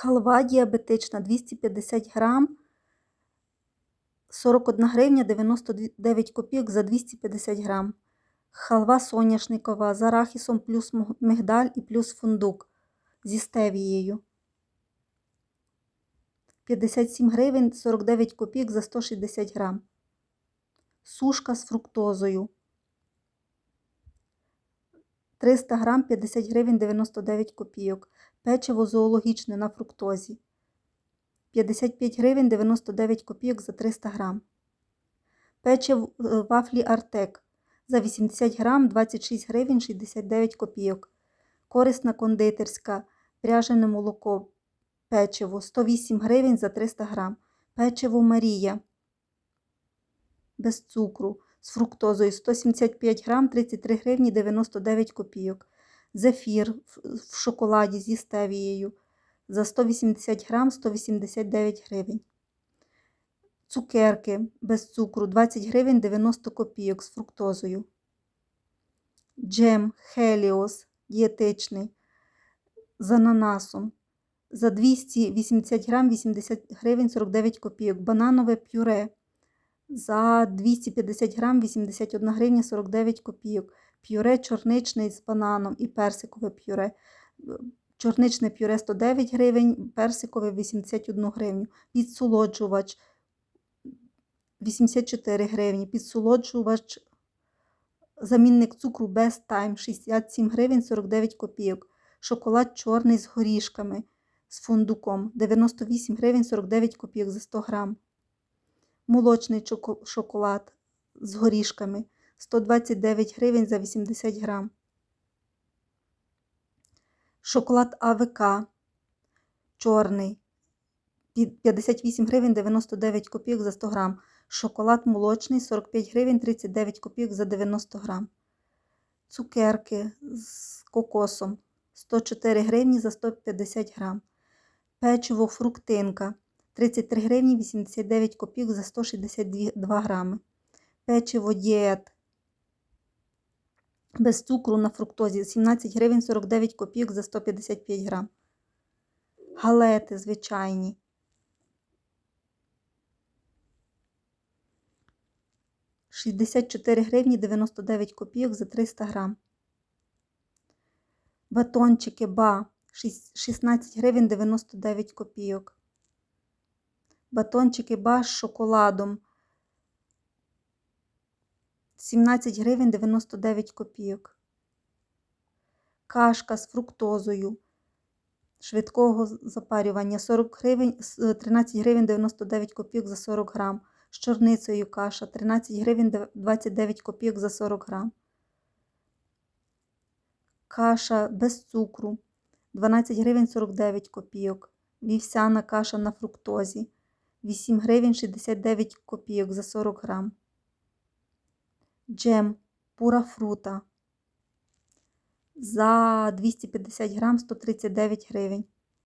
Халва діабетична 250 грам, 41 гривня 99 копійок за 250 грам. Халва соняшникова з арахісом плюс мигдаль і плюс фундук зі стевією. 57 гривень 49 копійок за 160 грам. Сушка з фруктозою. 300 грам 50 гривень 99 копійок. Печиво зоологічне на фруктозі. 55 гривень 99 копійок за 300 грам. Печиво е, вафлі Артек за 80 грам 26 гривень 69 копійок. Корисна кондитерська, пряжене молоко, печиво 108 гривень за 300 грам. Печиво Марія без цукру з фруктозою 175 грам 33 гривні 99 копійок. Зефір в- шоколаді зі стевією за 180 грам 189 гривень. Цукерки без цукру 20 гривень 90 копійок з фруктозою. Джем Хеліос дієтичний з ананасом за 280 грам 80 гривень 49 копійок. Бананове пюре за 250 грам 81 гривня 49 копійок. Пюре чорничний з бананом і персикове пюре. Чорничне пюре 109 гривень, персикове 81 гривню. Підсолоджувач 84 гривні. Підсолоджувач замінник цукру Best Time 67 гривень 49 копійок. Шоколад чорний з горішками з фундуком 98 гривень 49 копійок за 100 грам. Молочний шоколад з горішками 129 гривень за 80 грам. Шоколад АВК чорний 58 гривень 99 копійок за 100 грам. Шоколад молочний 45 гривень 39 копійок за 90 грам. Цукерки з кокосом 104 гривні за 150 грам. Печиво фруктинка 33 гривні 89 копійок за 162 грами. Печиво дієт без цукру на фруктозі 17 гривень 49 копійок за 155 грам. Галети звичайні. Шістдесят чотири гривні 99 копійок за 300 грам. Батончики ба шість- 16 гривень 99 копійок. Батончики ба з шоколадом 17 гривень 99 копійок. Кашка з фруктозою швидкого запарювання 40 гривень, е, 13 гривень 99 копійок за 40 грам. З чорницею каша 13 гривень 29 копійок за 40 грам. Каша без цукру 12 гривень 49 копійок. Вівсяна каша на фруктозі 8 гривень 69 копійок за 40 грам. Джем пура фрута за 250 грам 139 гривень.